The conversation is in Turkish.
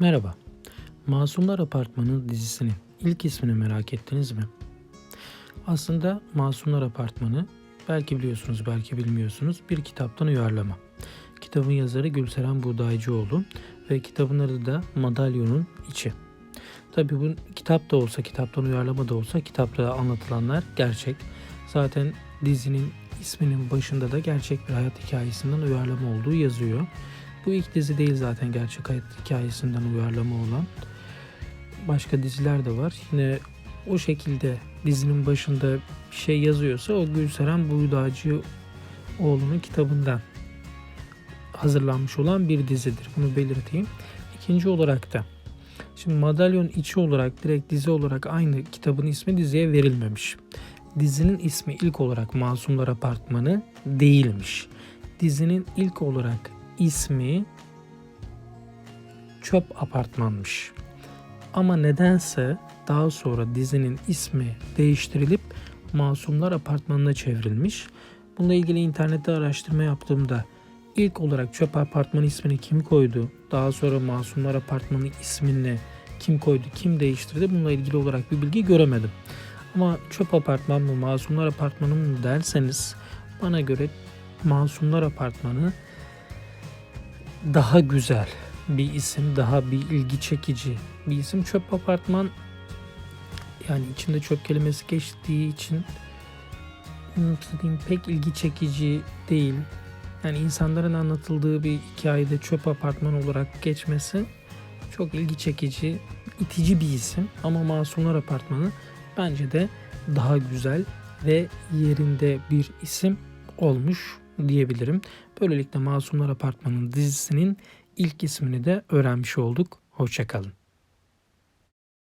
Merhaba. Masumlar Apartmanı dizisinin ilk ismini merak ettiniz mi? Aslında Masumlar Apartmanı belki biliyorsunuz belki bilmiyorsunuz bir kitaptan uyarlama. Kitabın yazarı Gülseren Buğdaycıoğlu ve kitabın adı da Madalyonun İçi. Tabi bu kitap da olsa kitaptan uyarlama da olsa kitapta anlatılanlar gerçek. Zaten dizinin isminin başında da gerçek bir hayat hikayesinden uyarlama olduğu yazıyor. Bu ilk dizi değil zaten gerçek hayat hikayesinden uyarlama olan. Başka diziler de var. Yine o şekilde dizinin başında bir şey yazıyorsa o Gülseren Buğdaycı oğlunun kitabından hazırlanmış olan bir dizidir. Bunu belirteyim. İkinci olarak da şimdi madalyon içi olarak direkt dizi olarak aynı kitabın ismi diziye verilmemiş. Dizinin ismi ilk olarak Masumlar Apartmanı değilmiş. Dizinin ilk olarak ismi Çöp Apartmanmış. Ama nedense daha sonra dizinin ismi değiştirilip Masumlar Apartmanı'na çevrilmiş. Bununla ilgili internette araştırma yaptığımda ilk olarak Çöp Apartmanı ismini kim koydu? Daha sonra Masumlar Apartmanı ismini kim koydu? Kim değiştirdi? Bununla ilgili olarak bir bilgi göremedim. Ama Çöp Apartman mı Masumlar Apartmanı mı derseniz bana göre Masumlar Apartmanı daha güzel bir isim, daha bir ilgi çekici bir isim. Çöp apartman yani içinde çöp kelimesi geçtiği için pek ilgi çekici değil. Yani insanların anlatıldığı bir hikayede çöp apartman olarak geçmesi çok ilgi çekici, itici bir isim. Ama Masumlar Apartmanı bence de daha güzel ve yerinde bir isim olmuş diyebilirim. Böylelikle Masumlar Apartmanı dizisinin ilk ismini de öğrenmiş olduk. Hoşçakalın.